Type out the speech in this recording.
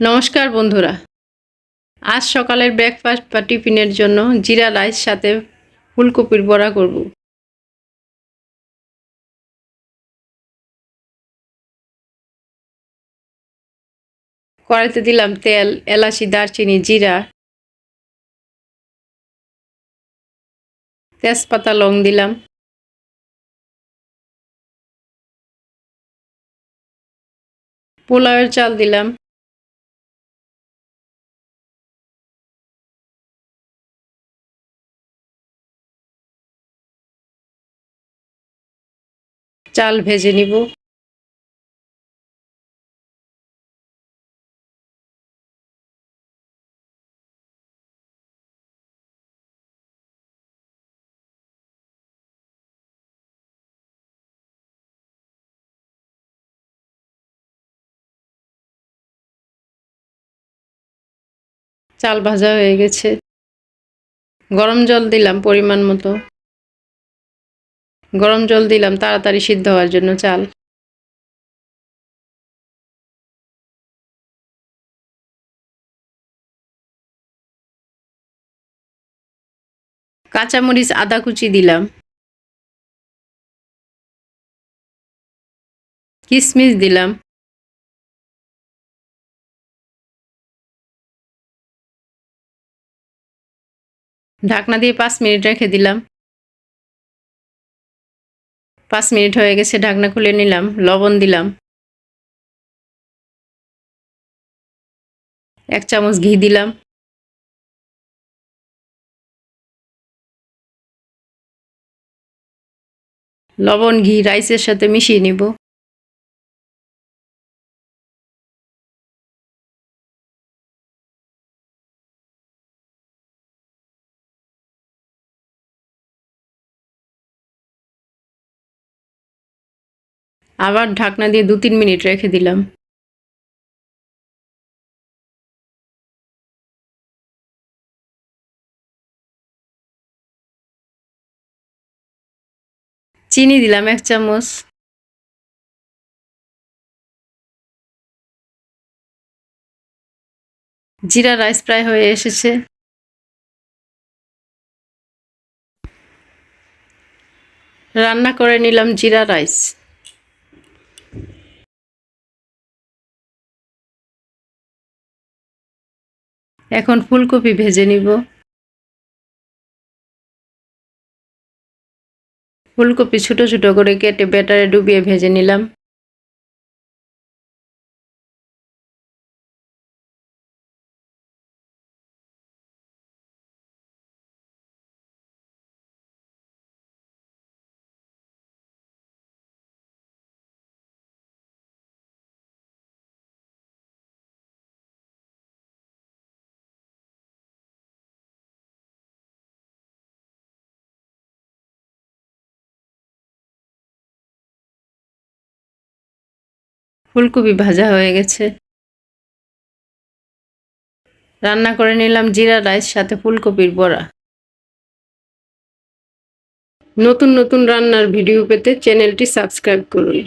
নমস্কার বন্ধুরা। আজ সকালের ব্রেকফাস্ট বা টিফিনের জন্য জিরা রাইস সাথে ফুলকপির বড়া করব। কড়াইতে দিলাম তেল, এলাচি, দারচিনি, জিরা, তেজপাতা, লং দিলাম। পোলাওয়ের চাল দিলাম। চাল ভেজে নিব। চাল ভাজা হয়ে গেছে। গরম জল দিলাম পরিমাণ মতো। গরম জল দিলাম, তাড়াতাড়ি সিদ্ধ হওয়ার জন্য চাল। কাঁচামরিচ, আদা কুচি দিলাম। কিশমিশ দিলাম। ঢাকনা দিয়ে পাঁচ মিনিট রেখে দিলাম। পাঁচ মিনিট হয়ে গেছে, ঢাকনা খুলে নিলাম, লবণ দিলাম। এক চামচ ঘি দিলাম। লবণ, ঘি, রাইসের সাথে মিশিয়ে নিব। আবার ঢাকনা দিয়ে দু তিন মিনিট রেখে দিলাম। চিনি দিলাম এক চামচ। জিরা রাইস প্রায় হয়ে এসেছে। রান্না করে নিলাম জিরা রাইস। এখন ফুলকপি ভেজে নিব। ফুলকপি ছোট ছোট করে কেটে ব্যাটারে ডুবিয়ে ভেজে নিলাম। ফুলকপি ভাজা হয়ে গেছে। রান্না করে নিলাম জিরা রাইস, সাথে ফুলকপির বড়া। নতুন নতুন রান্নার ভিডিও পেতে চ্যানেলটি সাবস্ক্রাইব করুন।